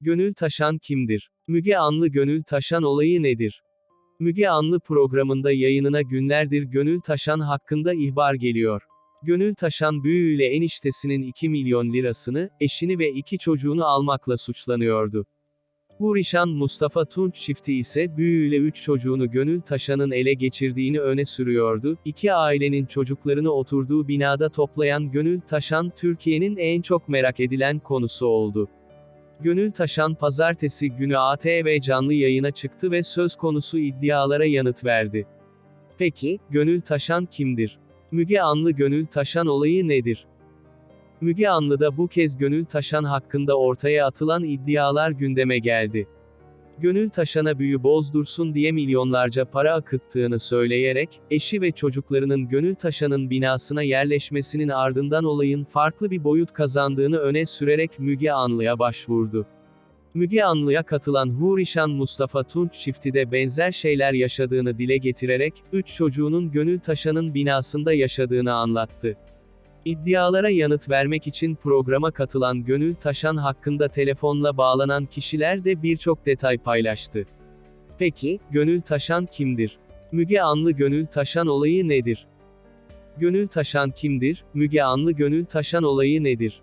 Gönül Taşan kimdir? Müge Anlı Gönül Taşan olayı nedir? Müge Anlı programında yayınına günlerdir Gönül Taşan hakkında ihbar geliyor. Gönül Taşan büyüğüyle eniştesinin 2 milyon lirasını, eşini ve iki çocuğunu almakla suçlanıyordu. Hurişan Mustafa Tunç çifti ise büyüğüyle 3 çocuğunu Gönül Taşan'ın ele geçirdiğini öne sürüyordu. İki ailenin çocuklarını oturduğu binada toplayan Gönül Taşan Türkiye'nin en çok merak edilen konusu oldu. Gönül Taşan pazartesi günü ATV canlı yayına çıktı ve söz konusu iddialara yanıt verdi. Peki, Gönül Taşan kimdir? Müge Anlı Gönül Taşan olayı nedir? Müge Anlı'da bu kez Gönül Taşan hakkında ortaya atılan iddialar gündeme geldi. Gönül Taşan'a büyü bozdursun diye milyonlarca para akıttığını söyleyerek, eşi ve çocuklarının Gönül Taşan'ın binasına yerleşmesinin ardından olayın farklı bir boyut kazandığını öne sürerek Müge Anlı'ya başvurdu. Müge Anlı'ya katılan Hurişan Mustafa Tunç çifti de benzer şeyler yaşadığını dile getirerek, üç çocuğunun Gönül Taşan'ın binasında yaşadığını anlattı. İddialara yanıt vermek için programa katılan Gönül Taşan hakkında telefonla bağlanan kişiler de birçok detay paylaştı. Peki, Gönül Taşan kimdir? Müge Anlı Gönül Taşan olayı nedir? Gönül Taşan kimdir? Müge Anlı Gönül Taşan olayı nedir?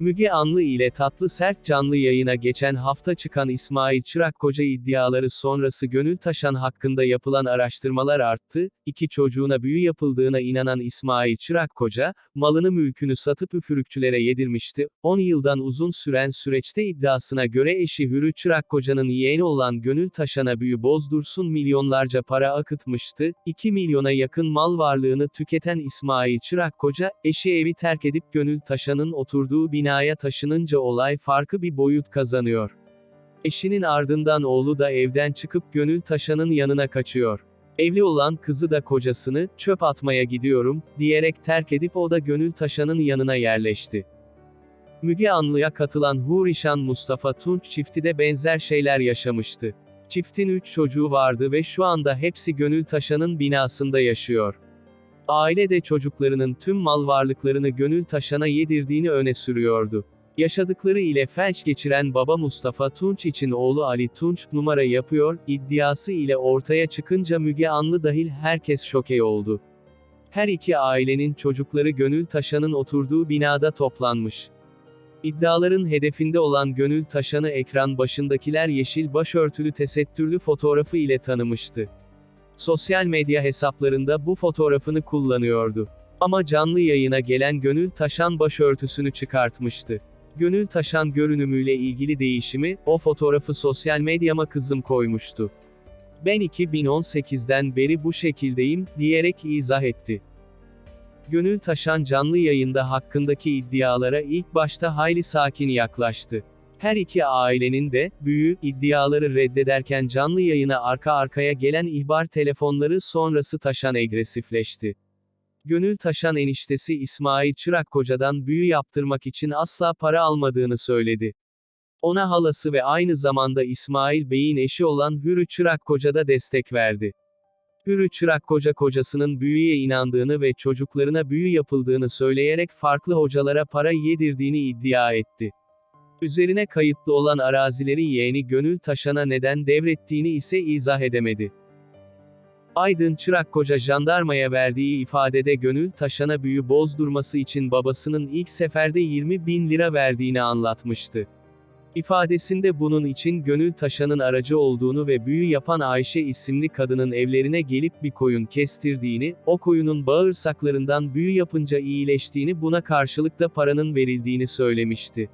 Müge Anlı ile Tatlı Sert canlı yayına geçen hafta çıkan İsmail Çırakkoca iddiaları sonrası Gönül Taşan hakkında yapılan araştırmalar arttı, iki çocuğuna büyü yapıldığına inanan İsmail Çırakkoca, malını mülkünü satıp üfürükçülere yedirmişti, 10 yıldan uzun süren süreçte iddiasına göre eşi Hürü Çırakkoca'nın yeğeni olan Gönül Taşan'a büyü bozdursun milyonlarca para akıtmıştı, 2 milyona yakın mal varlığını tüketen İsmail Çırakkoca, eşi evi terk edip Gönül Taşan'ın oturduğu binaya taşınınca olay farklı bir boyut kazanıyor. Eşinin ardından oğlu da evden çıkıp Gönül Taşan'ın yanına kaçıyor. Evli olan kızı da kocasını, çöp atmaya gidiyorum, diyerek terk edip o da Gönül Taşan'ın yanına yerleşti. Müge Anlı'ya katılan Hurişan Mustafa Tunç çifti de benzer şeyler yaşamıştı. Çiftin 3 çocuğu vardı ve şu anda hepsi Gönül Taşan'ın binasında yaşıyor. Aile de çocuklarının tüm mal varlıklarını Gönül Taşan'a yedirdiğini öne sürüyordu. Yaşadıkları ile felç geçiren baba Mustafa Tunç için oğlu Ali Tunç, numara yapıyor, iddiası ile ortaya çıkınca Müge Anlı dahil herkes şoke oldu. Her iki ailenin çocukları Gönül Taşan'ın oturduğu binada toplanmış. İddiaların hedefinde olan Gönül Taşan'ı ekran başındakiler yeşil başörtülü tesettürlü fotoğrafı ile tanımıştı. Sosyal medya hesaplarında bu fotoğrafını kullanıyordu. Ama canlı yayına gelen Gönül Taşan başörtüsünü çıkartmıştı. Gönül Taşan görünümüyle ilgili değişimi, o fotoğrafı sosyal medyama kızım koymuştu. Ben 2018'den beri bu şekildeyim, diyerek izah etti. Gönül Taşan canlı yayında hakkındaki iddialara ilk başta hayli sakin yaklaştı. Her iki ailenin de, büyü, iddiaları reddederken canlı yayına arka arkaya gelen ihbar telefonları sonrası Taşan agresifleşti. Gönül Taşan eniştesi İsmail Çırakkoca'dan büyü yaptırmak için asla para almadığını söyledi. Ona halası ve aynı zamanda İsmail Bey'in eşi olan Hürü Çırakkoca da destek verdi. Hürü Çırakkoca kocasının büyüye inandığını ve çocuklarına büyü yapıldığını söyleyerek farklı hocalara para yedirdiğini iddia etti. Üzerine kayıtlı olan arazileri yeğeni Gönül Taşan'a neden devrettiğini ise izah edemedi. Aydın Çırakkoca jandarmaya verdiği ifadede Gönül Taşan'a büyü bozdurması için babasının ilk seferde 20 bin lira verdiğini anlatmıştı. İfadesinde bunun için Gönül Taşan'ın aracı olduğunu ve büyü yapan Ayşe isimli kadının evlerine gelip bir koyun kestirdiğini, o koyunun bağırsaklarından büyü yapınca iyileştiğini buna karşılık da paranın verildiğini söylemişti.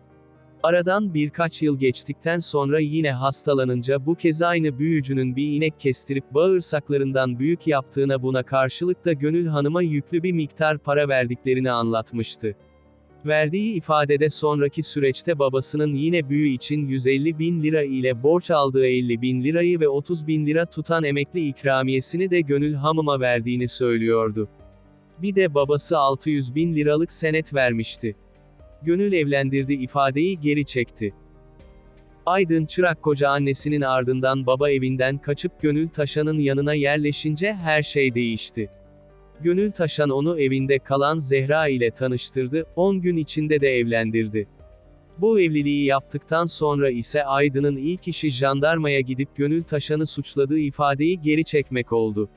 Aradan birkaç yıl geçtikten sonra yine hastalanınca bu kez aynı büyücünün bir inek kestirip bağırsaklarından büyük yaptığına buna karşılık da Gönül Hanım'a yüklü bir miktar para verdiklerini anlatmıştı. Verdiği ifadede sonraki süreçte babasının yine büyü için 150 bin lira ile borç aldığı 50 bin lirayı ve 30 bin lira tutan emekli ikramiyesini de Gönül Hanım'a verdiğini söylüyordu. Bir de babası 600 bin liralık senet vermişti. Gönül evlendirdi ifadeyi geri çekti. Aydın Çırakkoca annesinin ardından baba evinden kaçıp Gönül Taşan'ın yanına yerleşince her şey değişti. Gönül Taşan onu evinde kalan Zehra ile tanıştırdı, 10 gün içinde de evlendirdi. Bu evliliği yaptıktan sonra ise Aydın'ın ilk işi jandarmaya gidip Gönül Taşan'ı suçladığı ifadeyi geri çekmek oldu.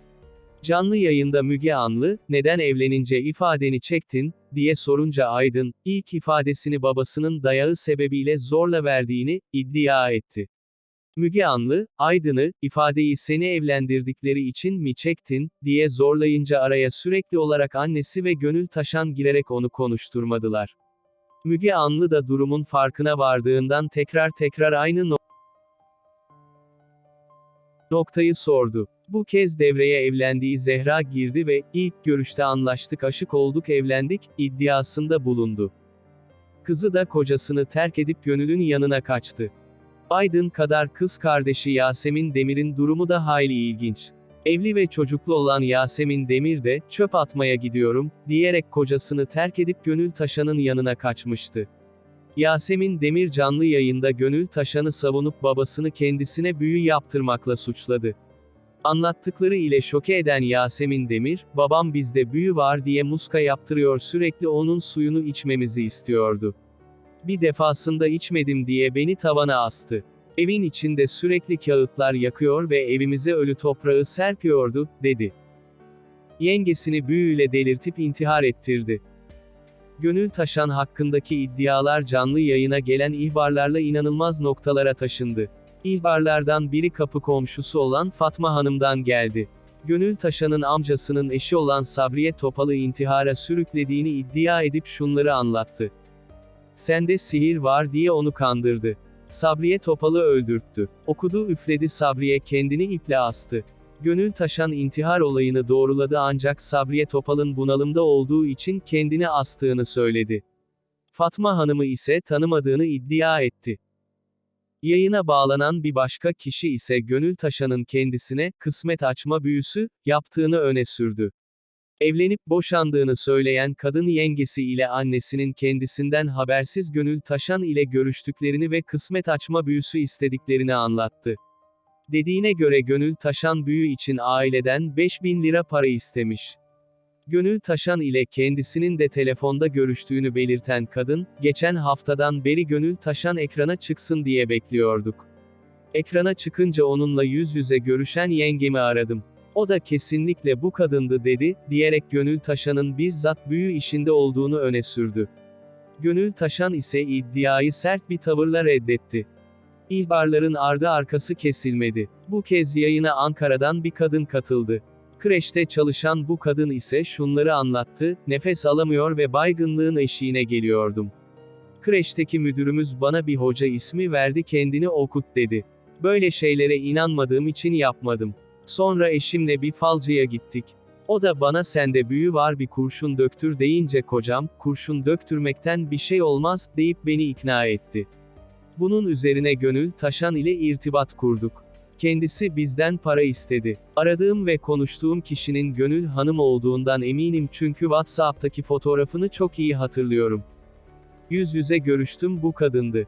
Canlı yayında Müge Anlı, neden evlenince ifadeni çektin, diye sorunca Aydın, ilk ifadesini babasının dayağı sebebiyle zorla verdiğini, iddia etti. Müge Anlı, Aydın'ı, ifadeyi seni evlendirdikleri için mi çektin, diye zorlayınca araya sürekli olarak annesi ve Gönül Taşan girerek onu konuşturmadılar. Müge Anlı da durumun farkına vardığından tekrar tekrar aynı no- noktayı sordu. Bu kez devreye evlendiği Zehra girdi ve, ilk görüşte anlaştık aşık olduk evlendik, iddiasında bulundu. Kızı da kocasını terk edip gönülün yanına kaçtı. Aydın kadar kız kardeşi Yasemin Demir'in durumu da hayli ilginç. Evli ve çocuklu olan Yasemin Demir de, çöp atmaya gidiyorum, diyerek kocasını terk edip Gönül Taşan'ın yanına kaçmıştı. Yasemin Demir canlı yayında Gönül Taşan'ı savunup babasını kendisine büyü yaptırmakla suçladı. Anlattıkları ile şoke eden Yasemin Demir, babam bizde büyü var diye muska yaptırıyor sürekli onun suyunu içmemizi istiyordu. Bir defasında içmedim diye beni tavana astı. Evin içinde sürekli kağıtlar yakıyor ve evimize ölü toprağı serpiyordu, dedi. Yengesini büyüyle delirtip intihar ettirdi. Gönül Taşan hakkındaki iddialar canlı yayına gelen ihbarlarla inanılmaz noktalara taşındı. İhbarlardan biri kapı komşusu olan Fatma Hanım'dan geldi. Gönül Taşan'ın amcasının eşi olan Sabriye Topal'ı intihara sürüklediğini iddia edip şunları anlattı. Sende sihir var diye onu kandırdı. Sabriye Topal'ı öldürttü. Okudu üfledi Sabriye kendini iple astı. Gönül Taşan intihar olayını doğruladı ancak Sabriye Topal'ın bunalımda olduğu için kendini astığını söyledi. Fatma Hanım'ı ise tanımadığını iddia etti. Yayına bağlanan bir başka kişi ise Gönül Taşan'ın kendisine, kısmet açma büyüsü, yaptığını öne sürdü. Evlenip boşandığını söyleyen kadın yengesi ile annesinin kendisinden habersiz Gönül Taşan ile görüştüklerini ve kısmet açma büyüsü istediklerini anlattı. Dediğine göre Gönül Taşan büyü için aileden 5000 lira para istemiş. Gönül Taşan ile kendisinin de telefonda görüştüğünü belirten kadın, geçen haftadan beri Gönül Taşan ekrana çıksın diye bekliyorduk. Ekrana çıkınca onunla yüz yüze görüşen yengemi aradım. O da kesinlikle bu kadındı dedi, diyerek Gönül Taşan'ın bizzat büyü işinde olduğunu öne sürdü. Gönül Taşan ise iddiayı sert bir tavırla reddetti. İhbarların ardı arkası kesilmedi. Bu kez yayına Ankara'dan bir kadın katıldı. Kreşte çalışan bu kadın ise şunları anlattı, nefes alamıyor ve baygınlığın eşiğine geliyordum. Kreşteki müdürümüz bana bir hoca ismi verdi kendini okut dedi. Böyle şeylere inanmadığım için yapmadım. Sonra eşimle bir falcıya gittik. O da bana sende büyü var bir kurşun döktür deyince kocam, kurşun döktürmekten bir şey olmaz, deyip beni ikna etti. Bunun üzerine gönül taşan ile irtibat kurduk. Kendisi bizden para istedi. Aradığım ve konuştuğum kişinin Gönül Hanım olduğundan eminim çünkü WhatsApp'taki fotoğrafını çok iyi hatırlıyorum. Yüz yüze görüştüm bu kadındı.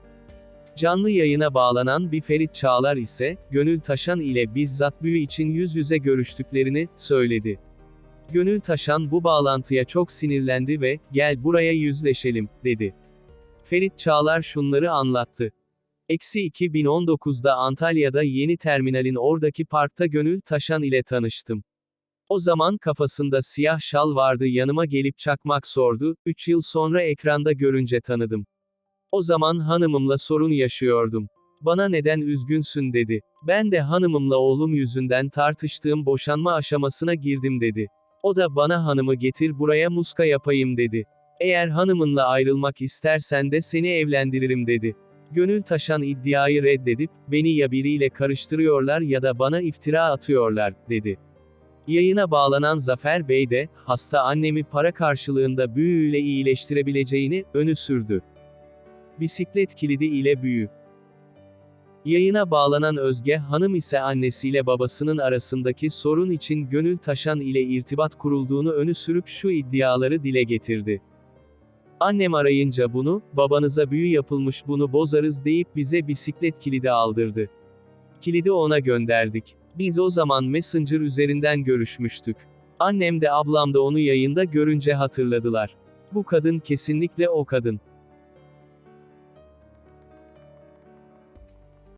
Canlı yayına bağlanan bir Ferit Çağlar ise, Gönül Taşan ile bizzat büyü için yüz yüze görüştüklerini, söyledi. Gönül Taşan bu bağlantıya çok sinirlendi ve, gel buraya yüzleşelim, dedi. Ferit Çağlar şunları anlattı. Eksi 2019'da Antalya'da yeni terminalin oradaki parkta Gönül Taşan ile tanıştım. O zaman kafasında siyah şal vardı yanıma gelip çakmak sordu, 3 yıl sonra ekranda görünce tanıdım. O zaman hanımımla sorun yaşıyordum. Bana neden üzgünsün dedi. Ben de hanımımla oğlum yüzünden tartıştığım boşanma aşamasına girdim dedi. O da bana hanımı getir buraya muska yapayım dedi. Eğer hanımınla ayrılmak istersen de seni evlendiririm dedi. Gönül taşan iddiayı reddedip, beni ya biriyle karıştırıyorlar ya da bana iftira atıyorlar, dedi. Yayına bağlanan Zafer Bey de, hasta annemi para karşılığında büyüyle iyileştirebileceğini, önü sürdü. Bisiklet kilidi ile büyü. Yayına bağlanan Özge Hanım ise annesiyle babasının arasındaki sorun için Gönül Taşan ile irtibat kurulduğunu önü sürüp şu iddiaları dile getirdi. Annem arayınca bunu, babanıza büyü yapılmış bunu bozarız deyip bize bisiklet kilidi aldırdı. Kilidi ona gönderdik. Biz o zaman Messenger üzerinden görüşmüştük. Annem de ablam da onu yayında görünce hatırladılar. Bu kadın kesinlikle o kadın.